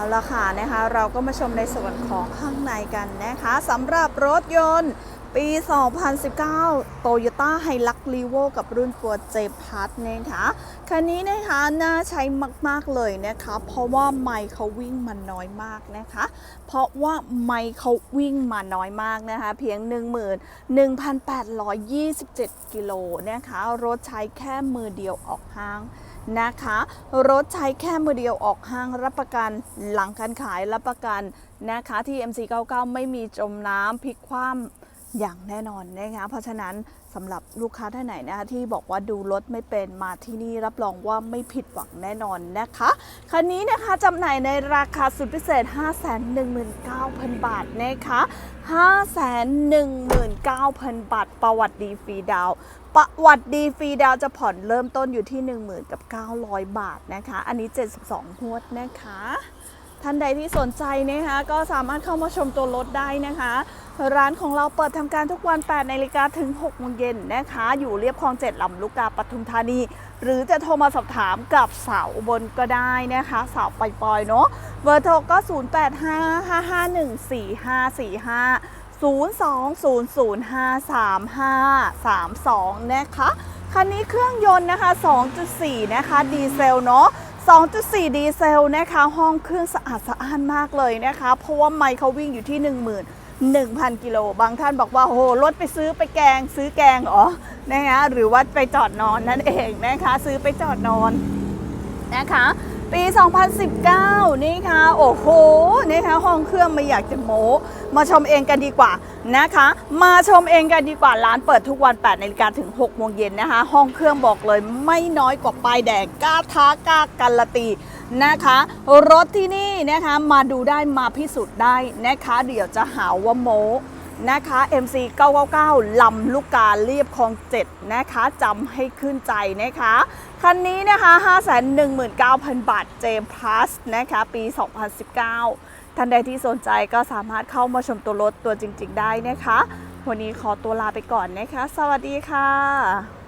าละค่ะนะคะเราก็มาชมในส่วนของข้างในกันนะคะสำหรับรถยนต์ปี 2019 Toyota Hilux Revo กับรุ่นตัว J Plus นะคะคันนี้นะคะน่าใช้มาก ๆ เลยนะคะ เพราะว่าไมค์เขาวิ่งมาน้อยมากนะคะ เพราะว่าไมค์เขาวิ่งมาน้อยมากนะคะ เพียง 11,827 กิโลนะคะ รถใช้แค่มือเดียวออกห้าง นะคะ รถใช้แค่มือเดียวออกห้างรับประกันหลังการขายรับประกันนะคะที่ MC99 ไม่มีจมน้ำพลิกคว่ำ อย่างแน่นอนนะคะเพราะฉะนั้นสำหรับลูกค้าท่านไหนนะคะที่บอกว่าดูรถไม่เป็นมาที่นี่รับรองว่าไม่ผิดหวังแน่นอนนะคะคันนี้นะคะจำหน่ายในราคาสุดพิเศษ 519,000 บาทนะคะ519,000 บาท ประวัติดีฟรีดาวประวัติดีฟรีดาวจะผ่อนเริ่มต้นอยู่ที่ 10,000กับ900 บาทนะคะ อันนี้ 72งวดนะคะ ท่านใดที่สนใจนะคะก็สามารถเข้ามาชมตัวรถได้นะคะ ร้านของเราเปิดทำการทุกวัน 8นาฬิกาถึง6โมงเย็นนะคะ อยู่เรียบคลองเจ็ดลำลูกกาปทุมธานี หรือจะโทรมาสอบถามกับสาวบนก็ได้นะคะสาวปล่อยๆเนาะเบอร์โทรก็ 0855514545 02-005-3532 นะคะ คันนี้เครื่องยนต์นะคะ 2.4 นะคะ ดีเซลเนาะ 2.4 ดีเซลนะคะ ห้องเครื่องสะอาดสะอ้านมากเลยนะคะ เพราะว่าไมค์เขาวิ่งอยู่ที่ 11,000 กิโล บางท่านบอกว่าโอ้โหรถไปซื้อไปแกง ซื้อแกงเหรอนะคะหรือว่าไปจอดนอนนั่นเองนะคะ ซื้อไปจอดนอนนะคะ ปี 2019 นี่ค่ะ โอ้โหนี่ค่ะห้องเครื่องไม่อยากจะโม้มาชมเองกันดีกว่านะคะ มาชมเองกันดีกว่าร้านเปิดทุกวัน8นาฬิกาถึง6โมงเย็นนะคะ ห้องเครื่องบอกเลยไม่น้อยกว่าป้ายแดงกล้าท้ากล้าการันตีนะคะ รถที่นี่นะคะมาดูได้มาพิสูจน์ได้นะคะ เดี๋ยวจะหาว่าโม นะคะ MC 999 ลำลูกกาเรียบคลอง 7 นะคะจำให้ขึ้นใจนะคะ คันนี้นะคะ 519,000 บาทเจมพลัสนะคะ ปี 2019 ท่านใดที่สนใจก็สามารถเข้ามาชมตัวรถตัวจริง ๆ ได้นะคะ วันนี้ขอตัวลาไปก่อนนะคะ สวัสดีค่ะ